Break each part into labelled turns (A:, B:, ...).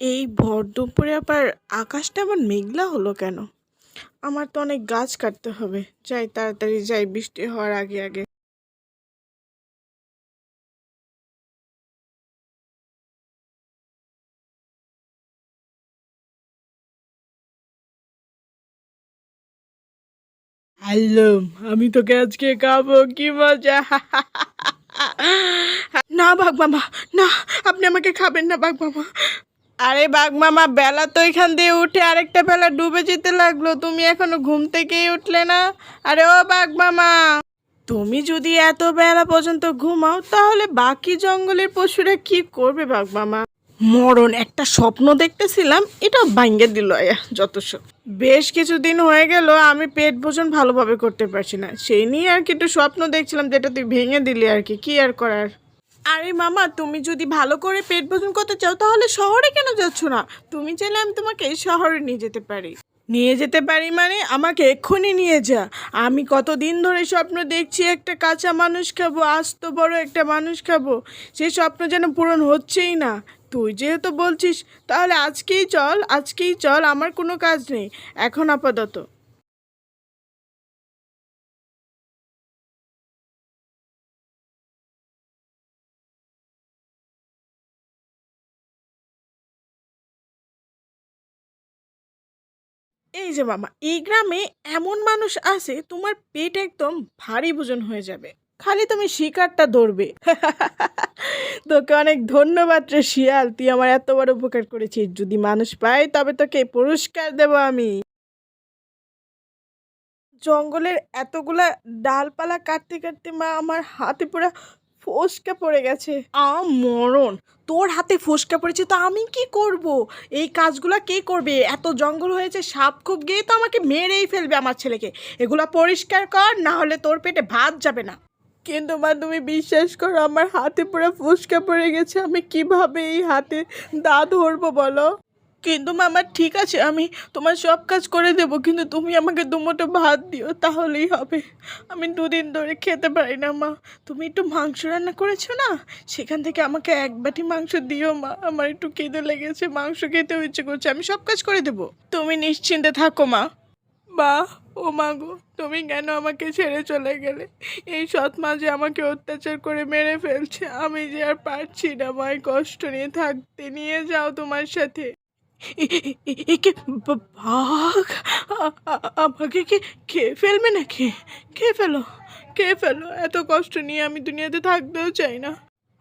A: এই ভর দুপুরে আবার আকাশটা আবার মেঘলা হলো কেন? আমার তো অনেক গাছ কাটতে হবে। যাই তাড়াতাড়ি যাই বৃষ্টি হওয়ার আগে আগে। হ্যালো আমি তোকে আজকে খাব কি মজা? না বাঘ মামা না আপনি আমাকে খাবেন না বাঘ মামা। আরে বাঘ মামা, বেলা তো এখান দিয়ে উঠে আরেকটা বেলা ডুবে যেতে লাগল। তুমি এখনও ঘুম থেকেই উঠলে না? আরে ও বাঘ মামা। তুমি যদি এত বেলা পর্যন্ত ঘুমাও, তাহলে বাকি জঙ্গলের পশুরা কি করবে বাঘ মামা? মরণ একটা স্বপ্ন দেখতেছিলাম এটা ভাঙ্গে দিল যত বেশ কিছুদিন হয়ে গেল, আমি পেট ভোজন ভালোভাবে করতে পারছি না। সেই নিয়ে আর কি একটু স্বপ্ন দেখছিলাম, যেটা তুই ভেঙে দিলি আর কি কি আর করার? আরে মামা, তুমি যদি ভালো করে পেট ভোজন করতে চাও, তাহলে শহরে কেন যাচ্ছ না? তুমি চাইলে আমি তোমাকে শহরে নিয়ে যেতে পারি। নিয়ে যেতে পারি মানে আমাকে এক্ষুনি নিয়ে যা। আমি কতদিন ধরে স্বপ্ন দেখছি, একটা কাঁচা মানুষ খাব, আস্ত বড় একটা মানুষ খাব। সেই স্বপ্ন যেন পূরণ হচ্ছেই না। তুই যেহেতু বলছিস, তাহলে আজকেই চল আজকেই চল, আমার কোনো কাজ নেই। এখন আপাতত। এই যে মামা, এই গ্রামে এমন মানুষ আছে, তোমার পেট একদম ভারী ভোজন হয়ে যাবে। খালি তুমি শিকারটা ধরবে। তোকে অনেক ধন্যবাদ রে শিয়াল, তুই আমার এত বড় উপকার করেছিস। যদি মানুষ পাই তবে তোকে পুরস্কার দেব আমি। জঙ্গলের এতগুলা ডালপালা কাটতে কাটতে মা আমার হাতে পুরো ফোসকা পড়ে গেছে। আ মরণ। তোর হাতে ফোসকা পড়েছে তো আমি কি করব? এই কাজগুলো কে করবে? এত জঙ্গল হয়েছে সাপ খুব গিয়ে তো আমাকে মেরেই ফেলবে আমার ছেলেকে। এগুলো পরিষ্কার কর না হলে তোর পেটে ভাত যাবে না। কিন্তু মা তুমি বিশ্বাস করো আমার হাতে পুরো ফুসকা পড়ে গেছে। আমি কীভাবে এই হাতে দা ধরবো বলো? কিন্তু মামা, ঠিক আছে, আমি তোমার সব কাজ করে দেবো, কিন্তু তুমি আমাকে দুমুঠো ভাত দিও, তাহলেই হবে। আমি দুদিন ধরে খেতে পারি না, মা। তুমি একটু মাংস রান্না করেছ না? সেখান থেকে আমাকে এক বাটি মাংস দিও, মা। আমার একটু খিদে লেগেছে, মাংস খেতে ইচ্ছে করছে, আমি সব কাজ করে দেবো। তুমি নিশ্চিন্তে থাকো, মা। বা, ও মা গো, তুমি কেন আমাকে ছেড়ে চলে গেলে? এই সৎ মা যে আমাকে অত্যাচার করে মেরে ফেলছে, আমি যে আর পারছি না মায় কষ্ট নিয়ে থাকতে। নিয়ে যাও তোমার সাথে। একে বাঘ আমাকে কি খেয়ে ফেলবে নাকি খেয়ে ফেলো খেয়ে ফেলো এত কষ্ট নিয়ে আমি দুনিয়াতে থাকতেও চাই না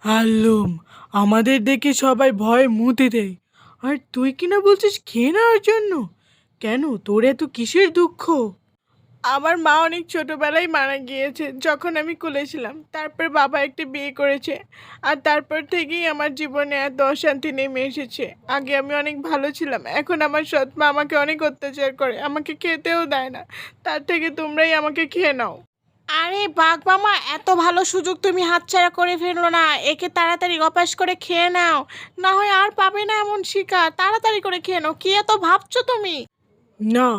A: হাল্লুম আমাদের দেখে সবাই ভয় মুতে দেয় আর তুই কিনা বলছিস খেয়ে নেওয়ার জন্য কেন তোর এত কিসের দুঃখ আমার মা অনেক ছোটবেলায় মারা গিয়েছে, যখন আমি কোলেছিলাম তারপর বাবা একটি বিয়ে করেছে আর তারপর থেকেই আমার জীবনে এত অশান্তি নেমে এসেছে। আগে আমি অনেক ভালো ছিলাম, এখন আমার সৎ মা আমাকে অনেক অত্যাচার করে, আমাকে খেতেও দেয় না। তার থেকে তোমরাই আমাকে খেয়ে নাও। আরে বাঘ মামা, এত ভালো সুযোগ তুমি হাতছাড়া করে ফেলল না। একে তাড়াতাড়ি অপাস করে খেয়ে নাও। না হয় আর পাবে না এমন শিকার। তাড়াতাড়ি করে খেয়ে নাও। কি এত ভাবছ তুমি? না,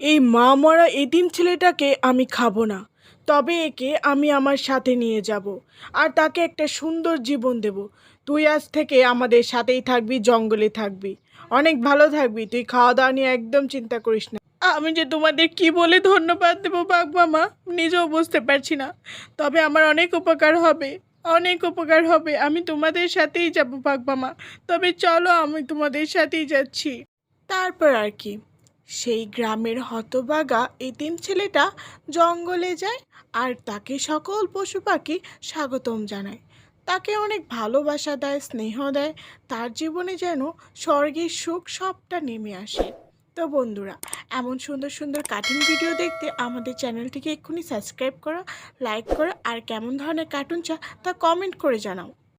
A: এই মা মরা এতিম ছেলেটাকে আমি খাব না। তবে একে আমি আমার সাথে নিয়ে যাব আর তাকে একটা সুন্দর জীবন দেব। তুই আজ থেকে আমাদের সাথেই থাকবি, জঙ্গলে থাকবি। অনেক ভালো থাকবি, তুই খাওয়া দাওয়া নিয়ে একদম চিন্তা করিস না। আমি যে তোমাদের কি বলে ধন্যবাদ দেবো বাঘ মামা, নিজেও বুঝতে পারছি না। তবে আমার অনেক উপকার হবে, অনেক উপকার হবে। আমি তোমাদের সাথেই যাব বাঘ মামা। তবে চলো আমি তোমাদের সাথেই যাচ্ছি। তারপর আর কি। সেই গ্রামের হতবাগা এতিম ছেলেটা জঙ্গলে যায় আর তাকে সকল পশু পাখি স্বাগতম জানায়। তাকে অনেক ভালোবাসা দেয়, স্নেহ দেয়। তার জীবনে যেন স্বর্গের সুখ সবটা নেমে আসে। তো বন্ধুরা, এমন সুন্দর সুন্দর কার্টুন ভিডিও দেখতে আমাদের চ্যানেলটিকে এক্ষুনি সাবস্ক্রাইব করো লাইক করো আর কেমন ধরনের কার্টুন চা তা কমেন্ট করে জানাও।